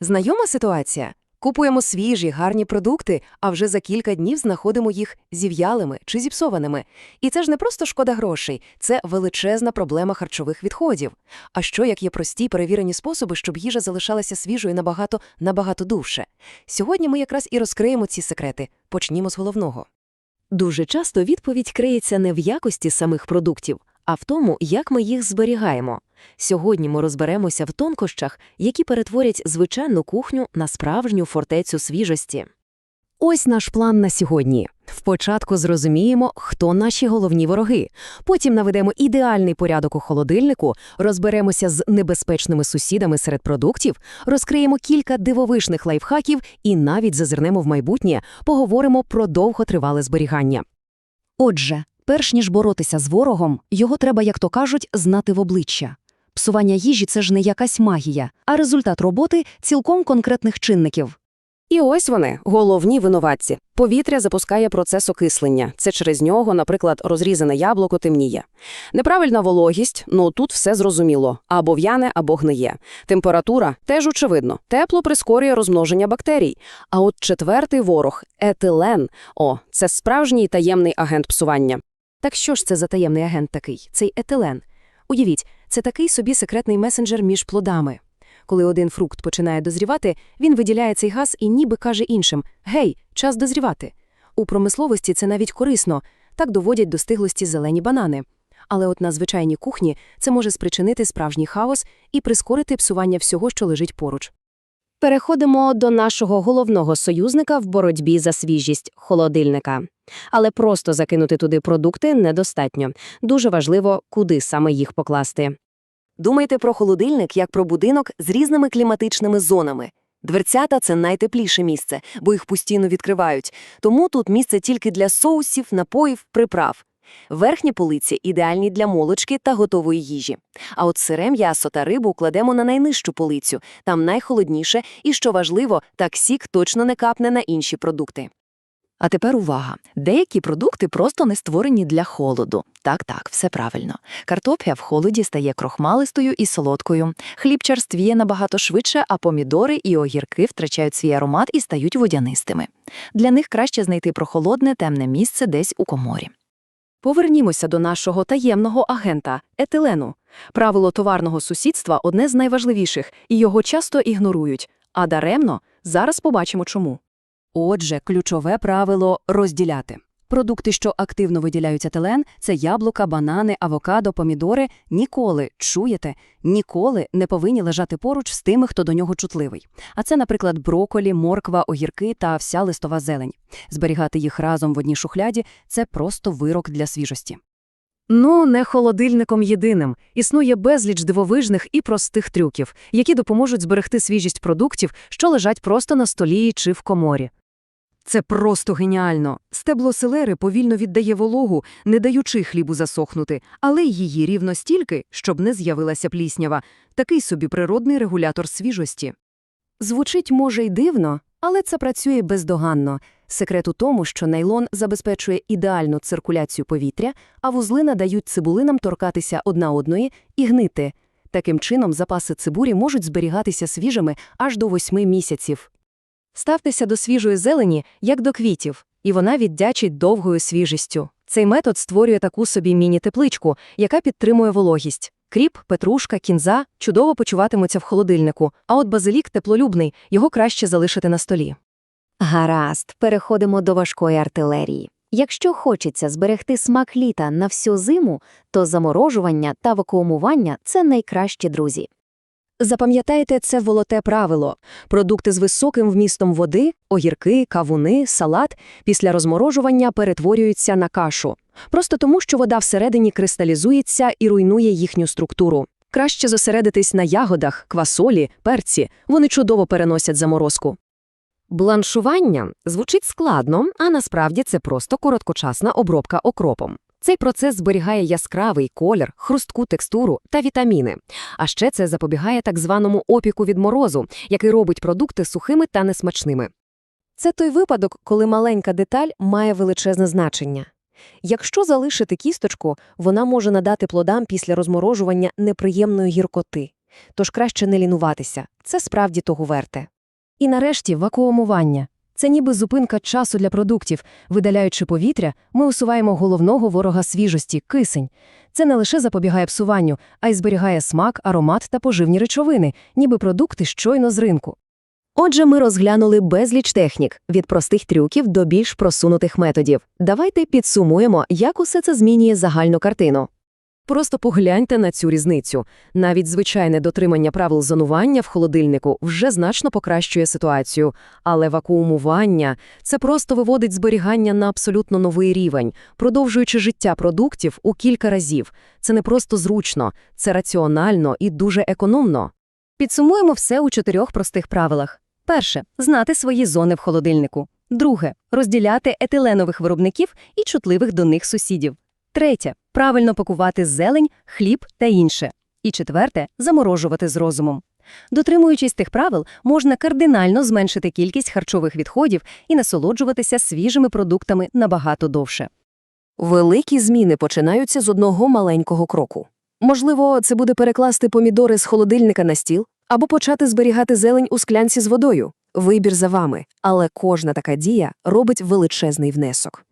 Знайома ситуація? Купуємо свіжі, гарні продукти, а вже за кілька днів знаходимо їх зів'ялими чи зіпсованими. І це ж не просто шкода грошей, це величезна проблема харчових відходів. А що, як є прості перевірені способи, щоб їжа залишалася свіжою набагато, набагато довше? Сьогодні ми якраз і розкриємо ці секрети. Почнімо з головного. Дуже часто відповідь криється не в якості самих продуктів, а в тому, як ми їх зберігаємо. Сьогодні ми розберемося в тонкощах, які перетворять звичайну кухню на справжню фортецю свіжості. Ось наш план на сьогодні. Впочатку зрозуміємо, хто наші головні вороги. Потім наведемо ідеальний порядок у холодильнику, розберемося з небезпечними сусідами серед продуктів, розкриємо кілька дивовижних лайфхаків і навіть зазирнемо в майбутнє, поговоримо про довготривале зберігання. Отже, перш ніж боротися з ворогом, його треба, як то кажуть, знати в обличчя. Псування їжі – це ж не якась магія, а результат роботи цілком конкретних чинників. І ось вони, головні винуватці. Повітря запускає процес окислення. Це через нього, наприклад, розрізане яблуко темніє. Неправильна вологість, ну тут все зрозуміло. Або в'яне, або гниє. Температура теж очевидно. Тепло прискорює розмноження бактерій. А от четвертий ворог – етилен. О, це справжній таємний агент псування. Так що ж це за таємний агент такий? Цей етилен. Уявіть, це такий собі секретний месенджер між плодами. Коли один фрукт починає дозрівати, він виділяє цей газ і ніби каже іншим «Гей, час дозрівати». У промисловості це навіть корисно, так доводять до стиглості зелені банани. Але от на звичайній кухні це може спричинити справжній хаос і прискорити псування всього, що лежить поруч. Переходимо до нашого головного союзника в боротьбі за свіжість – холодильника. Але просто закинути туди продукти недостатньо. Дуже важливо, куди саме їх покласти. Думайте про холодильник як про будинок з різними кліматичними зонами. Дверцята – це найтепліше місце, бо їх постійно відкривають. Тому тут місце тільки для соусів, напоїв, приправ. Верхні полиці ідеальні для молочки та готової їжі. А от сире м'ясо та рибу кладемо на найнижчу полицю. Там найхолодніше і, що важливо, так сік точно не капне на інші продукти. А тепер увага. Деякі продукти просто не створені для холоду. Так-так, все правильно. Картопля в холоді стає крохмалистою і солодкою. Хліб черствіє набагато швидше, а помідори і огірки втрачають свій аромат і стають водянистими. Для них краще знайти прохолодне темне місце десь у коморі. Повернімося до нашого таємного агента – етилену. Правило товарного сусідства – одне з найважливіших, і його часто ігнорують. А даремно – зараз побачимо чому. Отже, ключове правило – розділяти. Продукти, що активно виділяють етилен – це яблука, банани, авокадо, помідори – ніколи, чуєте, ніколи не повинні лежати поруч з тими, хто до нього чутливий. А це, наприклад, броколі, морква, огірки та вся листова зелень. Зберігати їх разом в одній шухляді – це просто вирок для свіжості. Ну, не холодильником єдиним. Існує безліч дивовижних і простих трюків, які допоможуть зберегти свіжість продуктів, що лежать просто на столі чи в коморі. Це просто геніально. Стебло селери повільно віддає вологу, не даючи хлібу засохнути, але її рівно стільки, щоб не з'явилася пліснява. Такий собі природний регулятор свіжості. Звучить, може, й дивно, але це працює бездоганно. Секрет у тому, що нейлон забезпечує ідеальну циркуляцію повітря, а вузли надають цибулинам торкатися одна одної і гнити. Таким чином, запаси цибурі можуть зберігатися свіжими аж до восьми місяців. Ставтеся до свіжої зелені, як до квітів, і вона віддячить довгою свіжістю. Цей метод створює таку собі міні-тепличку, яка підтримує вологість. Кріп, петрушка, кінза чудово почуватимуться в холодильнику, а от базилік теплолюбний, його краще залишити на столі. Гаразд, переходимо до важкої артилерії. Якщо хочеться зберегти смак літа на всю зиму, то заморожування та вакуумування – це найкращі друзі. Запам'ятайте це волоте правило. Продукти з високим вмістом води, огірки, кавуни, салат після розморожування перетворюються на кашу. Просто тому, що вода всередині кристалізується і руйнує їхню структуру. Краще зосередитись на ягодах, квасолі, перці. Вони чудово переносять заморозку. Бланшування звучить складно, а насправді це просто короткочасна обробка окропом. Цей процес зберігає яскравий колір, хрустку текстуру та вітаміни. А ще це запобігає так званому опіку від морозу, який робить продукти сухими та несмачними. Це той випадок, коли маленька деталь має величезне значення. Якщо залишити кісточку, вона може надати плодам після розморожування неприємної гіркоти. Тож краще не лінуватися. Це справді того верте. І нарешті вакуумування. Це ніби зупинка часу для продуктів. Видаляючи повітря, ми усуваємо головного ворога свіжості – кисень. Це не лише запобігає псуванню, а й зберігає смак, аромат та поживні речовини, ніби продукти щойно з ринку. Отже, ми розглянули безліч технік – від простих трюків до більш просунутих методів. Давайте підсумуємо, як усе це змінює загальну картину. Просто погляньте на цю різницю. Навіть звичайне дотримання правил зонування в холодильнику вже значно покращує ситуацію. Але вакуумування – це просто виводить зберігання на абсолютно новий рівень, продовжуючи життя продуктів у кілька разів. Це не просто зручно, це раціонально і дуже економно. Підсумуємо все у чотирьох простих правилах. Перше – знати свої зони в холодильнику. Друге – розділяти етиленових виробників і чутливих до них сусідів. Третє – правильно пакувати зелень, хліб та інше. І четверте – заморожувати з розумом. Дотримуючись тих правил, можна кардинально зменшити кількість харчових відходів і насолоджуватися свіжими продуктами набагато довше. Великі зміни починаються з одного маленького кроку. Можливо, це буде перекласти помідори з холодильника на стіл або почати зберігати зелень у склянці з водою. Вибір за вами, але кожна така дія робить величезний внесок.